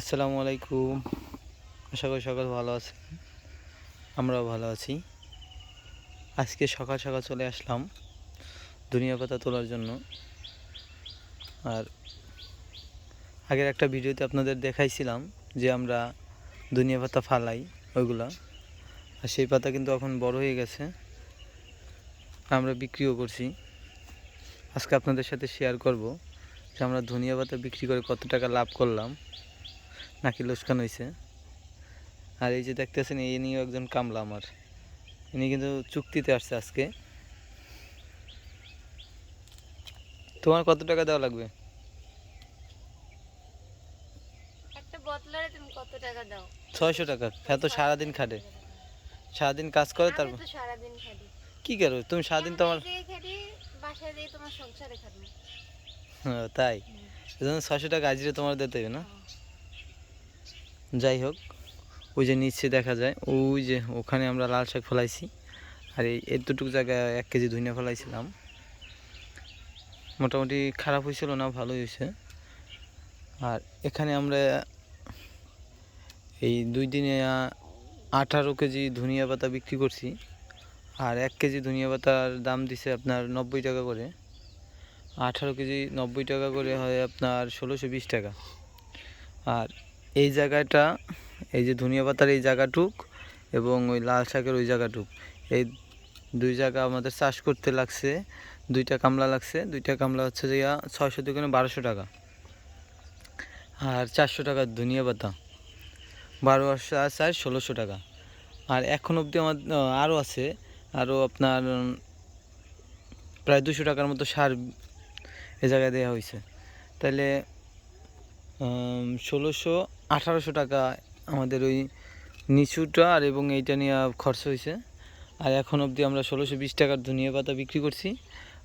আসসালামু আলাইকুম। আশা করি সকাল ভালো আছেন। আমরাও ভালো আছি। আজকে সকাল সকাল চলে আসলাম দুনিয়া পাতা তোলার জন্য। আর আগের একটা ভিডিওতে আপনাদের দেখাইছিলাম যে আমরা দুনিয়া পাতা ফালাই ওইগুলা। আর সেই পাতা কিন্তু এখন বড় হয়ে গেছে। আমরা বিক্রিও করছি। আজকে আপনাদের সাথে শেয়ার করব যে আমরা ধনিয়া পাতা বিক্রি করে কত টাকা লাভ করলাম। নাকি লোসকান হয়েছে আর এই যে দেখতেছেন এই নিয়েও একজন কামলা আমার। ইনি কিন্তু চুক্তিতে আসছে আজকে। তোমার কত টাকা দেওয়া লাগবে? ছয়শো টাকা। হ্যাঁ তো সারাদিন খাটে। সারাদিন কাজ করে তারপর কি করো তুমি সারাদিন তোমার হ্যাঁ, তাই? এজন্য ছয়শো টাকা আজকে তোমার দিতে হবে না? যাই হোক, ওই যে নিচে দেখা যায়, ওই যে ওখানে আমরা লাল শাক ফলাইছি। আর এই এতটুকু জায়গায় এক কেজি ধনিয়া ফলাইছিলাম। মোটামুটি খারাপ হয়েছিল না, ভালোই হয়েছে আর এখানে আমরা এই দুই দিনে আঠারো কেজি ধনিয়া পাতা বিক্রি করছি। আর এক কেজি ধনিয়া পাতার দাম দিছে আপনার নব্বই টাকা করে। আঠারো কেজি নব্বই টাকা করে হয় আপনার ষোলোশো বিশ টাকা। আর এই জায়গাটা, এই যে ধনিয়া পাতার এই জায়গাটুক এবং ওই লাল শাকের ওই জায়গাটুক। এই দুই জায়গা আমাদের চাষ করতে লাগছে, দুইটা কামলা লাগছে। দুইটা কামলা হচ্ছে যে ছয়শো দুগুণে বারোশো টাকা। আর চারশো টাকা ধনিয়া পাতা। বারো আর চার ষোলোশো টাকা। আর এখন অবধি আমার আরও আছে। আরও আপনার প্রায় দুশো টাকার মতো সার এ জায়গায় দেওয়া হয়েছে। তাহলে ষোলোশো আঠারোশো টাকা আমাদের ওই নিচুটা আর এবং এইটা নিয়ে খরচ হয়েছে। আর এখন অবধি আমরা ষোলোশো বিশ টাকার ধনিয়া পাতা বিক্রি করছি।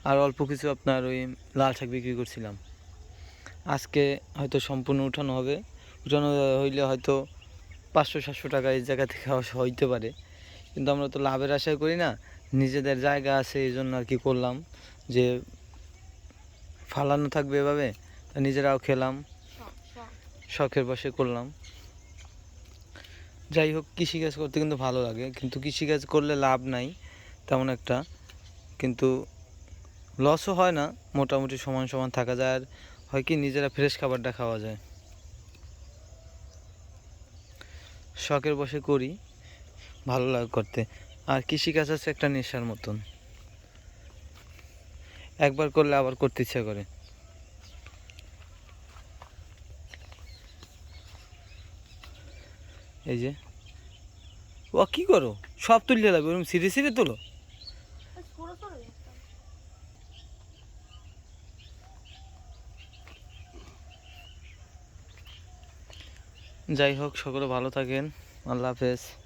আর অল্প কিছু আপনার ওই লাল শাক বিক্রি করছিলাম। আজকে হয়তো সম্পূর্ণ উঠানো হবে। উঠানো হইলে হয়তো পাঁচশো, সাতশো টাকা এই জায়গা থেকে হইতে পারে। কিন্তু আমরা তো লাভের আশা করি না। নিজেদের জায়গা আছে এই জন্য আর কি করলাম। যে ফালানো থাকবে এভাবে নিজেরাও খেলাম। শখের বসে করলাম। যাই হোক, কৃষিকাজ করতে কিন্তু ভালো লাগে, কিন্তু কৃষিকাজ করলে লাভ নাই, তেমন একটা। কিন্তু লসও হয় না, মোটামুটি সমান সমান থাকা যায়। আর হয় কি, নিজেরা ফ্রেশ খাবারটা খাওয়া যায়। শখের বসে করি, ভালো লাগে করতে। আর কৃষিকাজ আছে একটা নেশার মতন। একবার করলে আবার করতে ইচ্ছা করে। এই যে। ও কি করো? সব তুলতে লাগবে ওরকম সিঁড়ে সিঁড়ে তোলো। যাই হোক, সকলে ভালো থাকেন। আল্লাহ হাফেজ।